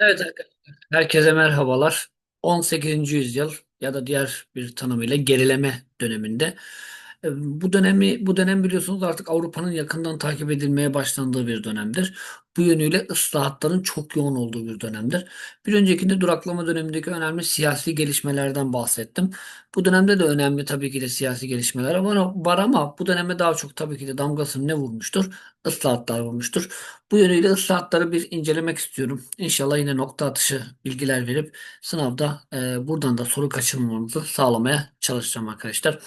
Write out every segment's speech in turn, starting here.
Evet arkadaşlar. Herkese merhabalar. 18. yüzyıl ya da diğer bir tanımıyla gerileme döneminde. E, Bu dönemi bu dönem biliyorsunuz artık Avrupa'nın yakından takip edilmeye başlandığı bir dönemdir. Bu yönüyle ıslahatların çok yoğun olduğu bir dönemdir. Bir öncekinde duraklama dönemindeki önemli siyasi gelişmelerden bahsettim. Bu dönemde de önemli tabii ki de siyasi gelişmeler var, var ama bu döneme daha çok tabii ki de damgasını ne vurmuştur? Islahatlar vurmuştur. Bu yönüyle ıslahatları bir incelemek istiyorum. İnşallah yine nokta atışı bilgiler verip sınavda e, buradan da soru kaçırmamamızı sağlamaya çalışacağım arkadaşlar.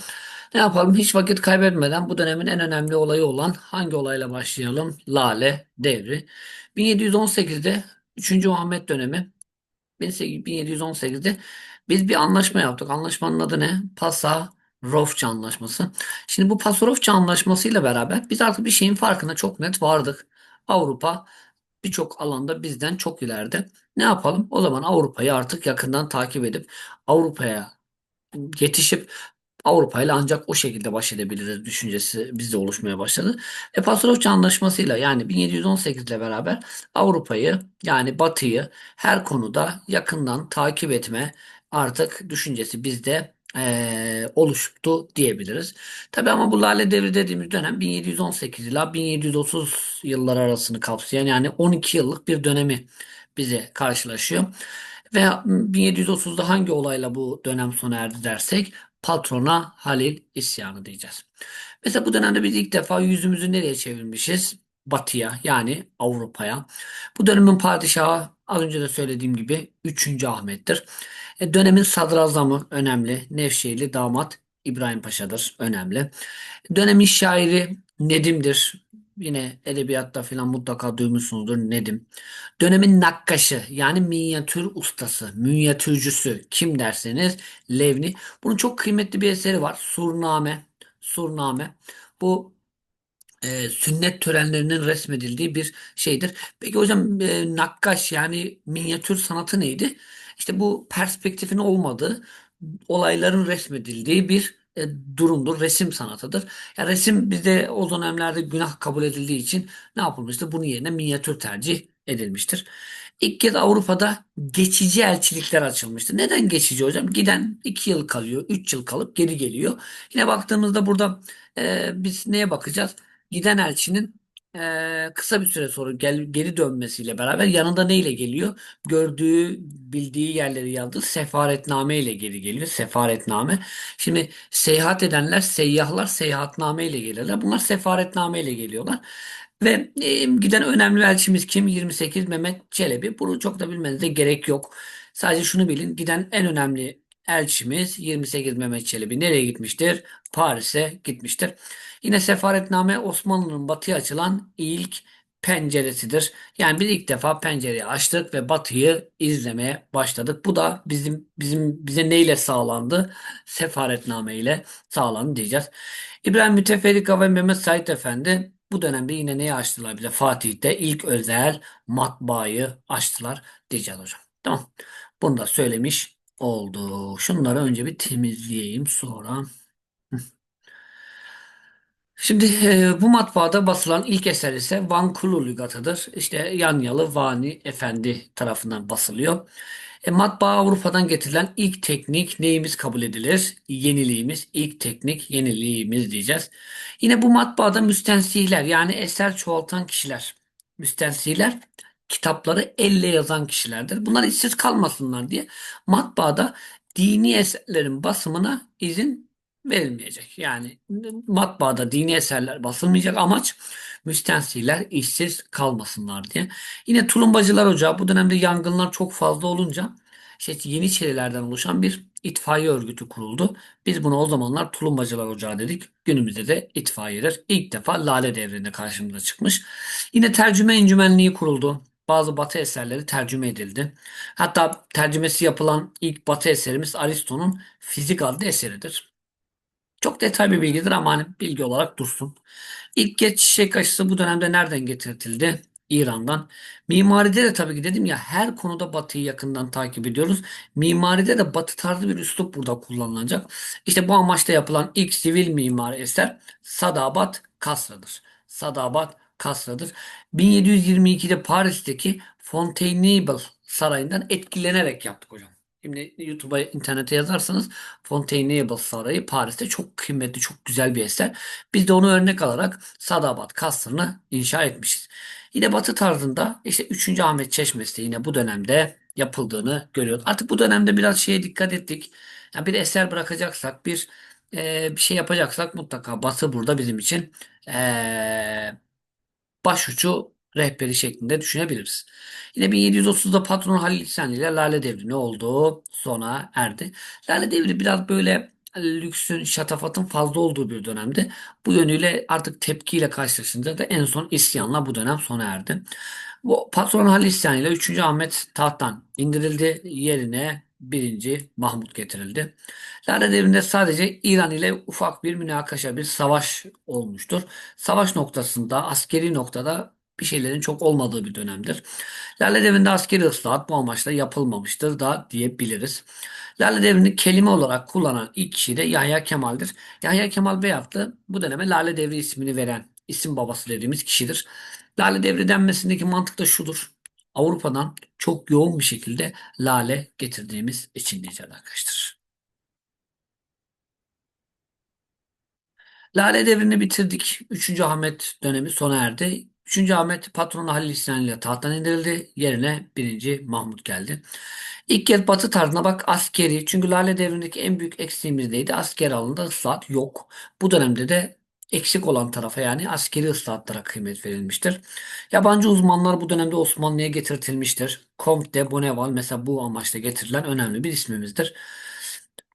Ne yapalım? Hiç vakit kaybetmeden bu dönemin en önemli olayı olan hangi olayla başlayalım? Lale Devri. 1718'de 3. Muhammed dönemi 1718'de biz bir anlaşma yaptık. Anlaşmanın adı ne? Pasarofça Anlaşması. Şimdi bu Pasarofça Anlaşması'yla beraber biz artık bir şeyin farkına çok net vardık. Avrupa birçok alanda bizden çok ileride. Ne yapalım? O zaman Avrupa'yı artık yakından takip edip Avrupa'ya yetişip Avrupa ile ancak o şekilde baş edebiliriz düşüncesi bizde oluşmaya başladı. E, Pasarofça Anlaşması'yla yani 1718 ile beraber Avrupa'yı yani Batı'yı her konuda yakından takip etme artık düşüncesi bizde e, oluştu diyebiliriz. Tabii ama bu Lale Devri dediğimiz dönem 1718 ila 1730 yıllar arasını kapsayan yani 12 yıllık bir dönemi bize karşılaşıyor. Ve 1730'da hangi olayla bu dönem sona erdi dersek patrona Halil isyanı diyeceğiz. Mesela bu dönemde biz ilk defa yüzümüzü nereye çevirmişiz? Batıya yani Avrupa'ya. Bu dönemin padişahı az önce de söylediğim gibi 3. Ahmet'tir. E, dönemin sadrazamı önemli. Nevşehirli damat İbrahim Paşa'dır. Önemli. Dönemin şairi Nedim'dir. Yine edebiyatta filan mutlaka duymuşsunuzdur Nedim. Dönemin nakkaşı yani minyatür ustası, minyatürcüsü kim derseniz Levni. Bunun çok kıymetli bir eseri var. Surname. Surname. Bu e, sünnet törenlerinin resmedildiği bir şeydir. Peki hocam e, nakkaş yani minyatür sanatı neydi? İşte bu perspektifin olmadığı olayların resmedildiği bir e, durumdur. Resim sanatıdır. Ya resim bizde o dönemlerde günah kabul edildiği için ne yapılmıştır? Bunun yerine minyatür tercih edilmiştir. İlk kez Avrupa'da geçici elçilikler açılmıştır. Neden geçici hocam? Giden 2 yıl kalıyor, 3 yıl kalıp geri geliyor. Yine baktığımızda burada e, biz neye bakacağız? Giden elçinin e, kısa bir süre sonra gel, geri dönmesiyle beraber yanında neyle geliyor? Gördüğü, bildiği yerleri yazdığı sefaretname ile geri geliyor. Sefaretname. Şimdi seyahat edenler, seyyahlar seyahatname ile gelirler. Bunlar sefaretname ile geliyorlar. Ve e, giden önemli elçimiz kim? 28 Mehmet Çelebi. Bunu çok da bilmenize gerek yok. Sadece şunu bilin. Giden en önemli elçimiz 28 Mehmet Çelebi nereye gitmiştir? Paris'e gitmiştir. Yine sefaretname Osmanlı'nın batıya açılan ilk penceresidir. Yani biz ilk defa pencereyi açtık ve batıyı izlemeye başladık. Bu da bizim bizim bize neyle sağlandı? Sefaretname ile sağlandı diyeceğiz. İbrahim Müteferrika ve Mehmet Said Efendi bu dönemde yine neyi açtılar bize? Fatih'te ilk özel matbaayı açtılar diyeceğiz hocam. Tamam. Bunu da söylemiş oldu. Şunları önce bir temizleyeyim sonra. Şimdi e, bu matbaada basılan ilk eser ise Van Kulu lügatıdır. İşte Yanyalı Vani Efendi tarafından basılıyor. E, matbaa Avrupa'dan getirilen ilk teknik neyimiz kabul edilir? Yeniliğimiz, ilk teknik yeniliğimiz diyeceğiz. Yine bu matbaada müstensihler yani eser çoğaltan kişiler. Müstensihler kitapları elle yazan kişilerdir. Bunlar işsiz kalmasınlar diye matbaada dini eserlerin basımına izin verilmeyecek. Yani matbaada dini eserler basılmayacak amaç müstensihler işsiz kalmasınlar diye. Yine Tulumbacılar Ocağı bu dönemde yangınlar çok fazla olunca işte Yeniçerilerden oluşan bir itfaiye örgütü kuruldu. Biz bunu o zamanlar Tulumbacılar Ocağı dedik. Günümüzde de itfaiyedir. İlk defa Lale Devri'nde karşımıza çıkmış. Yine tercüme encümenliği kuruldu. Bazı Batı eserleri tercüme edildi. Hatta tercümesi yapılan ilk Batı eserimiz Aristo'nun Fizik adlı eseridir. Çok detaylı bir bilgidir ama hani bilgi olarak dursun. İlk geç çiçek aşısı bu dönemde nereden getirtildi? İran'dan. Mimaride de tabii ki dedim ya her konuda Batı'yı yakından takip ediyoruz. Mimaride de Batı tarzı bir üslup burada kullanılacak. İşte bu amaçla yapılan ilk sivil mimari eser Sadabat Kasra'dır. Sadabat Kasra'dır. 1722'de Paris'teki Fontainebleau Sarayı'ndan etkilenerek yaptık hocam. Şimdi YouTube'a, internete yazarsanız Fontainebleau Sarayı Paris'te çok kıymetli, çok güzel bir eser. Biz de onu örnek alarak Sadabat Kasrı'nı inşa etmişiz. Yine Batı tarzında işte 3. Ahmet Çeşmesi yine bu dönemde yapıldığını görüyoruz. Artık bu dönemde biraz şeye dikkat ettik. Yani bir eser bırakacaksak, bir e, bir şey yapacaksak mutlaka Batı burada bizim için e, başucu rehberi şeklinde düşünebiliriz. Yine 1730'da patron Halil İhsan ile Lale Devri ne oldu? Sona erdi. Lale Devri biraz böyle lüksün, şatafatın fazla olduğu bir dönemdi. Bu yönüyle artık tepkiyle karşılaşınca da en son isyanla bu dönem sona erdi. Bu patron Halil İhsan ile 3. Ahmet tahttan indirildi. Yerine 1. Mahmut getirildi. Lale Devri'nde sadece İran ile ufak bir münakaşa, bir savaş olmuştur. Savaş noktasında, askeri noktada bir şeylerin çok olmadığı bir dönemdir. Lale Devri'nde askeri ıslahat bu amaçla yapılmamıştır da diyebiliriz. Lale Devri'ni kelime olarak kullanan ilk kişi de Yahya Kemal'dir. Yahya Kemal Beyatlı bu döneme Lale Devri ismini veren isim babası dediğimiz kişidir. Lale Devri denmesindeki mantık da şudur. Avrupa'dan çok yoğun bir şekilde lale getirdiğimiz için diyeceğiz arkadaşlar. Lale devrini bitirdik. 3. Ahmet dönemi sona erdi. 3. Ahmet patronu Halil İhsan ile tahttan indirildi. Yerine 1. Mahmut geldi. İlk kez Batı tarzına bak askeri. Çünkü Lale devrindeki en büyük eksiğimiz neydi? Askeri alanında ıslahat yok. Bu dönemde de eksik olan tarafa yani askeri ıslahatlara kıymet verilmiştir. Yabancı uzmanlar bu dönemde Osmanlı'ya getirtilmiştir. Comte de Bonneval mesela bu amaçla getirilen önemli bir ismimizdir.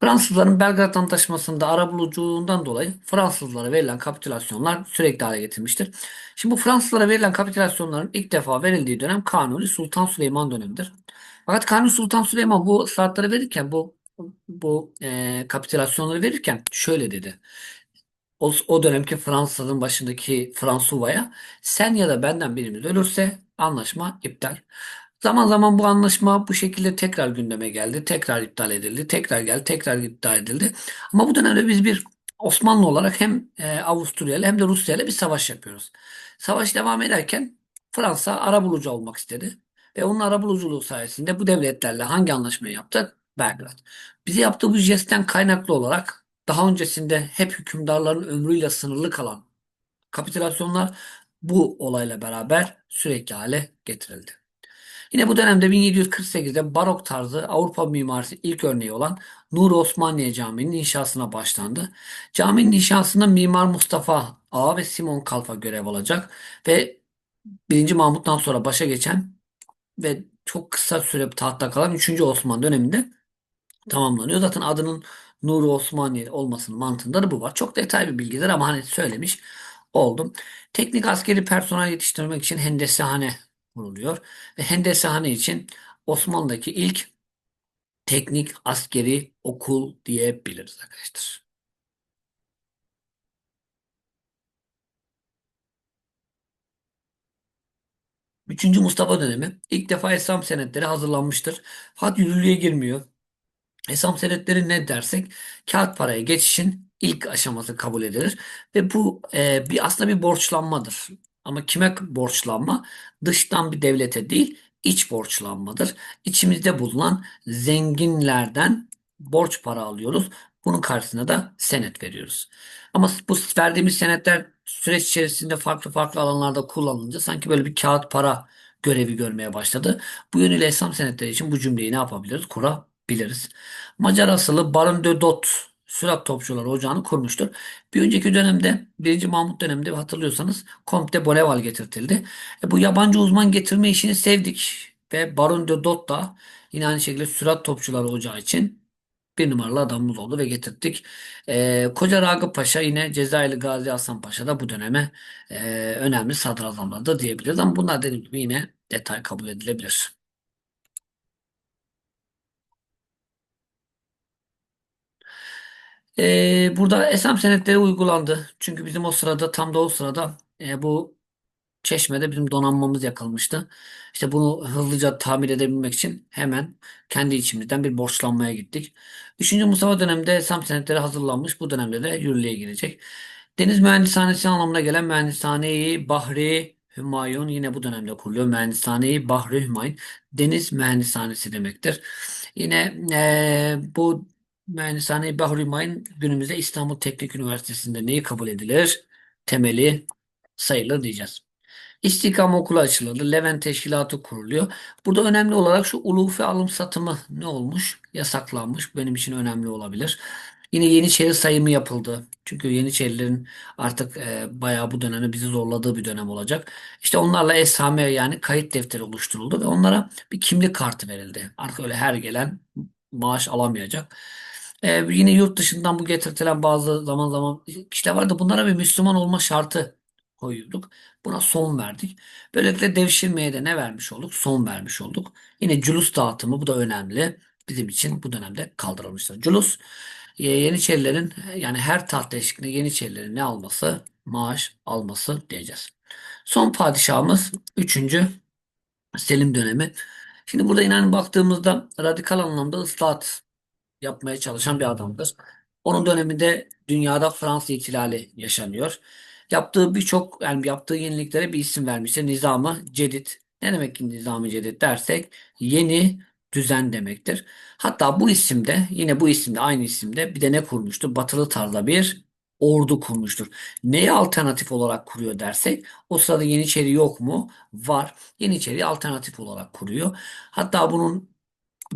Fransızların Belgrad Antlaşması'nda arabuluculuğundan dolayı Fransızlara verilen kapitülasyonlar sürekli hale getirmiştir. Şimdi bu Fransızlara verilen kapitülasyonların ilk defa verildiği dönem Kanuni Sultan Süleyman dönemidir. Fakat Kanuni Sultan Süleyman bu saatleri verirken bu bu e, kapitülasyonları verirken şöyle dedi. O, o dönemki Fransa'nın başındaki Fransuva'ya sen ya da benden birimiz ölürse anlaşma iptal. Zaman zaman bu anlaşma bu şekilde tekrar gündeme geldi. Tekrar iptal edildi. Tekrar geldi. Tekrar iptal edildi. Ama bu dönemde biz bir Osmanlı olarak hem e, Avusturya ile hem de Rusya ile bir savaş yapıyoruz. Savaş devam ederken Fransa arabulucu olmak istedi. Ve onun arabuluculuğu sayesinde bu devletlerle hangi anlaşmayı yaptı? Belgrad. Bize yaptığı bu jestten kaynaklı olarak daha öncesinde hep hükümdarların ömrüyle sınırlı kalan kapitülasyonlar bu olayla beraber sürekli hale getirildi. Yine bu dönemde 1748'de barok tarzı Avrupa mimarisi ilk örneği olan Nur Osmaniye Camii'nin inşasına başlandı. Caminin inşasında Mimar Mustafa Ağa ve Simon Kalfa görev alacak ve 1. Mahmut'tan sonra başa geçen ve çok kısa süre tahtta kalan 3. Osman döneminde tamamlanıyor. Zaten adının Nur Osmaniye olmasının mantığında da bu var. Çok detaylı bir bilgidir ama hani söylemiş oldum. Teknik askeri personel yetiştirmek için hendesehane kuruluyor. Ve hendesehane için Osmanlı'daki ilk teknik askeri okul diyebiliriz arkadaşlar. Üçüncü Mustafa dönemi ilk defa Esam senetleri hazırlanmıştır. Fakat yürürlüğe girmiyor. Hesap senetleri ne dersek kağıt paraya geçişin ilk aşaması kabul edilir ve bu e, bir aslında bir borçlanmadır. Ama kime borçlanma? Dıştan bir devlete değil, iç borçlanmadır. İçimizde bulunan zenginlerden borç para alıyoruz. Bunun karşısına da senet veriyoruz. Ama bu verdiğimiz senetler süreç içerisinde farklı farklı alanlarda kullanılınca sanki böyle bir kağıt para görevi görmeye başladı. Bu yönüyle Esam senetleri için bu cümleyi ne yapabiliriz? Kurabiliriz. Macar asıllı Baron de Dot Sürat Topçuları Ocağı'nı kurmuştur. Bir önceki dönemde 1. Mahmut döneminde hatırlıyorsanız Comte de Bonneval getirtildi. E, bu yabancı uzman getirme işini sevdik ve Baron de Dot da yine aynı şekilde Sürat Topçuları Ocağı için bir numaralı adamımız oldu ve getirdik. E, Koca Ragıp Paşa yine Cezayirli Gazi Hasan Paşa da bu döneme e, önemli sadrazamlardı diyebiliriz. Ama bunlar dediğim gibi yine detay kabul edilebilir. Ee, burada esam senetleri uygulandı. Çünkü bizim o sırada tam da o sırada e, bu Çeşme'de bizim donanmamız yakılmıştı. İşte bunu hızlıca tamir edebilmek için hemen kendi içimizden bir borçlanmaya gittik. Üçüncü Mustafa döneminde esam senetleri hazırlanmış. Bu dönemde de yürürlüğe girecek. Deniz mühendishanesi anlamına gelen mühendishaneyi Bahri Hümayun yine bu dönemde kuruluyor. Mühendishane-i Bahri Hümayun deniz mühendishanesi demektir. Yine eee, bu Mühendishane-i Bahri Hümayun günümüzde İstanbul Teknik Üniversitesi'nde neyi kabul edilir? Temeli sayılır diyeceğiz. İstihdam okulu açıldı. Levent Teşkilatı kuruluyor. Burada önemli olarak şu ulufi alım satımı ne olmuş? Yasaklanmış. Benim için önemli olabilir. Yine Yeniçeri sayımı yapıldı. Çünkü Yeniçerilerin artık e, bayağı bu dönemi bizi zorladığı bir dönem olacak. İşte onlarla esame yani kayıt defteri oluşturuldu ve onlara bir kimlik kartı verildi. Artık öyle her gelen maaş alamayacak. E, yine yurt dışından bu getirtilen bazı zaman zaman kişiler vardı. Bunlara bir Müslüman olma şartı koyuyorduk. Buna son verdik. Böylelikle devşirmeye de ne vermiş olduk? Son vermiş olduk. Yine culus dağıtımı bu da önemli. Bizim için bu dönemde kaldırılmıştır. Culus e, Yeniçerilerin yani her taht değişikliğinde Yeniçerilerin ne alması? Maaş alması diyeceğiz. Son padişahımız 3. Selim dönemi. Şimdi burada inanın baktığımızda radikal anlamda ıslahat yapmaya çalışan bir adamdır. Onun döneminde dünyada Fransız ihtilali yaşanıyor. Yaptığı birçok yani yaptığı yeniliklere bir isim vermiştir. Nizamı Cedid. Ne demek ki Nizamı Cedid dersek yeni düzen demektir. Hatta bu isimde yine bu isimde aynı isimde bir de ne kurmuştur? Batılı tarzda bir ordu kurmuştur. Neyi alternatif olarak kuruyor dersek o sırada Yeniçeri yok mu? Var. Yeniçeri alternatif olarak kuruyor. Hatta bunun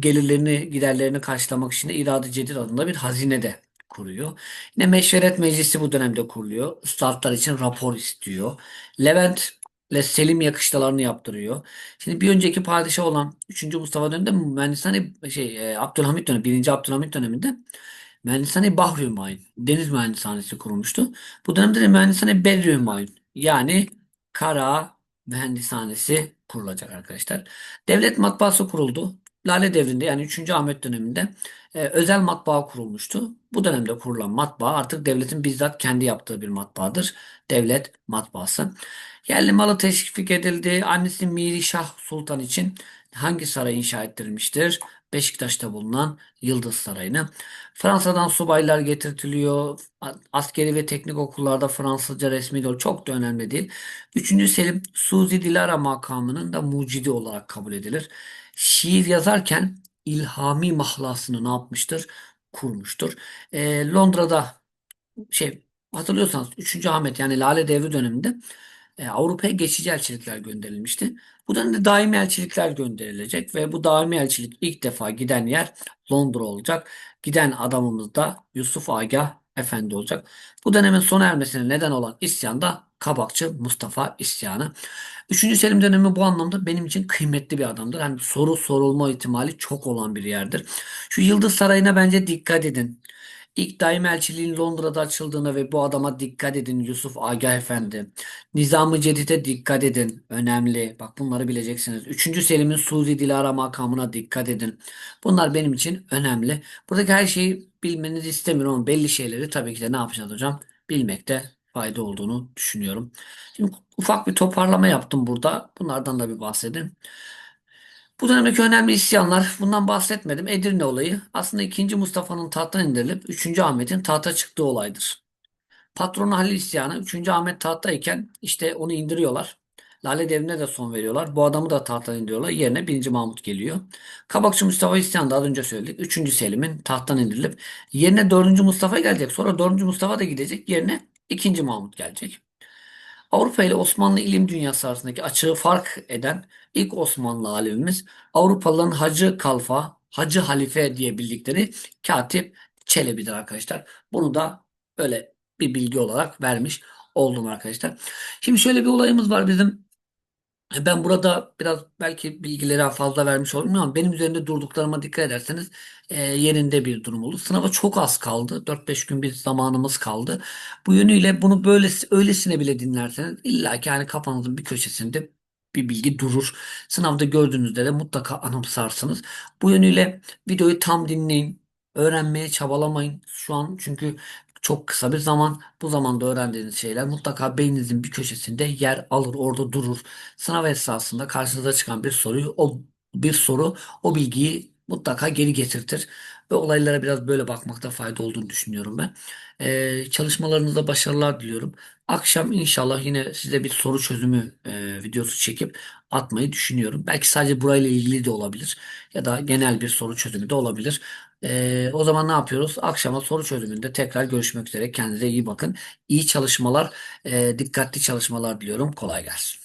gelirlerini, giderlerini karşılamak için de İrade Cedid adında bir hazine de kuruyor. Yine Meşveret Meclisi bu dönemde kuruluyor. Üstadlar için rapor istiyor. Levent ile Selim yakıştalarını yaptırıyor. Şimdi bir önceki padişah olan 3. Mustafa döneminde mühendishane şey e, Abdülhamit dönemi, 1. Abdülhamit döneminde Mühendishane Bahri Hümayun, deniz mühendishanesi kurulmuştu. Bu dönemde de Mühendishane Berri Hümayun yani kara mühendishanesi kurulacak arkadaşlar. Devlet matbaası kuruldu. Lale devrinde yani 3. Ahmet döneminde e, özel matbaa kurulmuştu. Bu dönemde kurulan matbaa artık devletin bizzat kendi yaptığı bir matbaadır. Devlet matbaası. Yerli malı teşvik edildi. Annesi Miri Şah Sultan için hangi saray inşa ettirilmiştir? Beşiktaş'ta bulunan Yıldız Sarayı'nı. Fransa'dan subaylar getirtiliyor. Askeri ve teknik okullarda Fransızca resmi dil çok da önemli değil. Üçüncü Selim Suzi Dilara makamının da mucidi olarak kabul edilir. Şiir yazarken ilhami mahlasını ne yapmıştır? Kurmuştur. Ee, Londra'da şey hatırlıyorsanız 3. Ahmet yani Lale Devri döneminde e, Avrupa'ya geçici elçilikler gönderilmişti. Bu dönemde daimi elçilikler gönderilecek ve bu daimi elçilik ilk defa giden yer Londra olacak. Giden adamımız da Yusuf Agah Efendi olacak. Bu dönemin sona ermesine neden olan isyan da Kabakçı Mustafa isyanı. Üçüncü Selim dönemi bu anlamda benim için kıymetli bir adamdır. Hani soru sorulma ihtimali çok olan bir yerdir. Şu Yıldız Sarayı'na bence dikkat edin. İlk daim elçiliğin Londra'da açıldığına ve bu adama dikkat edin Yusuf Agah Efendi. Nizam-ı Cedid'e dikkat edin. Önemli. Bak bunları bileceksiniz. Üçüncü Selim'in Suzi Dilara makamına dikkat edin. Bunlar benim için önemli. Buradaki her şeyi bilmenizi istemiyorum ama belli şeyleri tabii ki de ne yapacağız hocam? Bilmekte fayda olduğunu düşünüyorum. Şimdi ufak bir toparlama yaptım burada. Bunlardan da bir bahsedin. Bu dönemdeki önemli isyanlar, bundan bahsetmedim. Edirne olayı aslında 2. Mustafa'nın tahttan indirilip 3. Ahmet'in tahta çıktığı olaydır. Patronu Halil isyanı 3. Ahmet tahttayken işte onu indiriyorlar. Lale Devri'ne de son veriyorlar. Bu adamı da tahttan indiriyorlar. Yerine 1. Mahmut geliyor. Kabakçı Mustafa isyanı da az önce söyledik. 3. Selim'in tahttan indirilip yerine 4. Mustafa gelecek. Sonra 4. Mustafa da gidecek. Yerine 2. Mahmut gelecek. Avrupa ile Osmanlı ilim dünyası arasındaki açığı fark eden ilk Osmanlı alimimiz Avrupalıların Hacı Kalfa, Hacı Halife diye bildikleri Katip Çelebi'dir arkadaşlar. Bunu da böyle bir bilgi olarak vermiş oldum arkadaşlar. Şimdi şöyle bir olayımız var bizim. Ben burada biraz belki bilgileri fazla vermiş olmuyorum ama benim üzerinde durduklarıma dikkat ederseniz e, yerinde bir durum olur. Sınava çok az kaldı. 4-5 gün bir zamanımız kaldı. Bu yönüyle bunu böyle öylesine bile dinlerseniz illa ki yani kafanızın bir köşesinde bir bilgi durur. Sınavda gördüğünüzde de mutlaka anımsarsınız. Bu yönüyle videoyu tam dinleyin. Öğrenmeye çabalamayın. Şu an çünkü çok kısa bir zaman. Bu zamanda öğrendiğiniz şeyler mutlaka beyninizin bir köşesinde yer alır, orada durur. Sınav esnasında karşınıza çıkan bir soruyu o bir soru o bilgiyi mutlaka geri getirtir. Ve olaylara biraz böyle bakmakta fayda olduğunu düşünüyorum ben. Ee, çalışmalarınızda başarılar diliyorum. Akşam inşallah yine size bir soru çözümü e, videosu çekip atmayı düşünüyorum. Belki sadece burayla ilgili de olabilir ya da genel bir soru çözümü de olabilir. Ee, o zaman ne yapıyoruz? Akşama soru çözümünde tekrar görüşmek üzere. Kendinize iyi bakın. İyi çalışmalar, e, dikkatli çalışmalar diliyorum. Kolay gelsin.